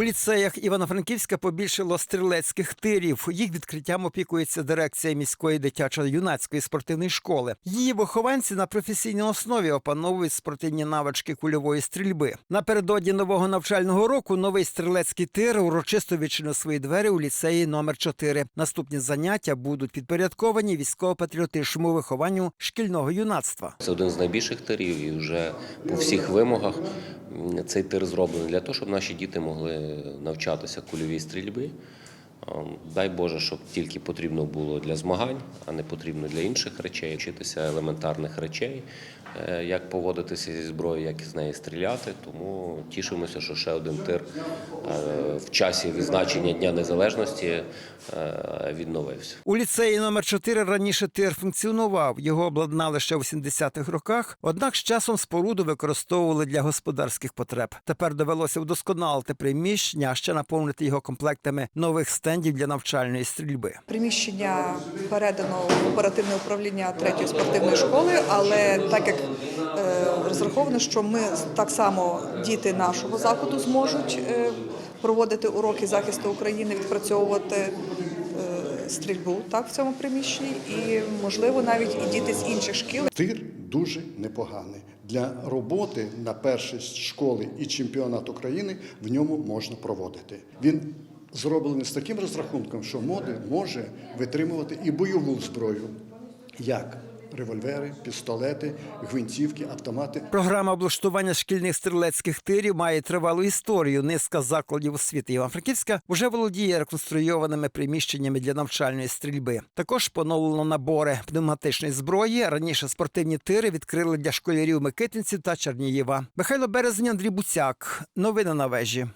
У ліцеях Івано-Франківська побільшало стрілецьких тирів. Їх відкриттям опікується дирекція міської дитячо-юнацької спортивної школи. Її вихованці на професійній основі опановують спортивні навички кульової стрільби. Напередодні нового навчального року новий стрілецький тир урочисто відчинив свої двері у ліцеї номер 4 Наступні заняття будуть підпорядковані військово-патріотичному вихованню шкільного юнацтва. Це один з найбільших тирів, і вже по всіх вимогах цей тир зроблений для того, щоб наші діти могли навчатися кульовій стрільбі. Дай Боже, щоб тільки потрібно було для змагань, а не потрібно для інших речей, вчитися елементарних речей, як поводитися зі зброєю, як з неї стріляти. Тому тішимося, що ще один тир е, в часі відзначення Дня Незалежності е, відновився. У ліцеї номер 4 раніше тир функціонував. Його обладнали ще у 70-х роках. Однак з часом споруду використовували для господарських потреб. Тепер довелося вдосконалити приміщення, а ще наповнити його комплектами нових стендів для навчальної стрільби. Приміщення передано в оперативне управління третьої спортивної школи, але так як розраховано, що ми так само діти нашого закладу зможуть е, проводити уроки захисту України, відпрацьовувати е, стрільбу так в цьому приміщенні, і можливо навіть і діти з інших шкіл. Тир дуже непоганий. Для роботи на першість школи і чемпіонат України в ньому можна проводити. Він зроблений з таким розрахунком, що моди може витримувати і бойову зброю, як револьвери, пістолети, гвинтівки, автомати. Програма облаштування шкільних стрілецьких тирів має тривалу історію. Низка закладів освіти Івано-Франківська вже володіє реконструйованими приміщеннями для навчальної стрільби. Також поновлено набори пневматичної зброї. Раніше спортивні тири відкрили для школярів Микитинців та Чернієва. Михайло Березень, Андрій Буцяк. Новини на вежі.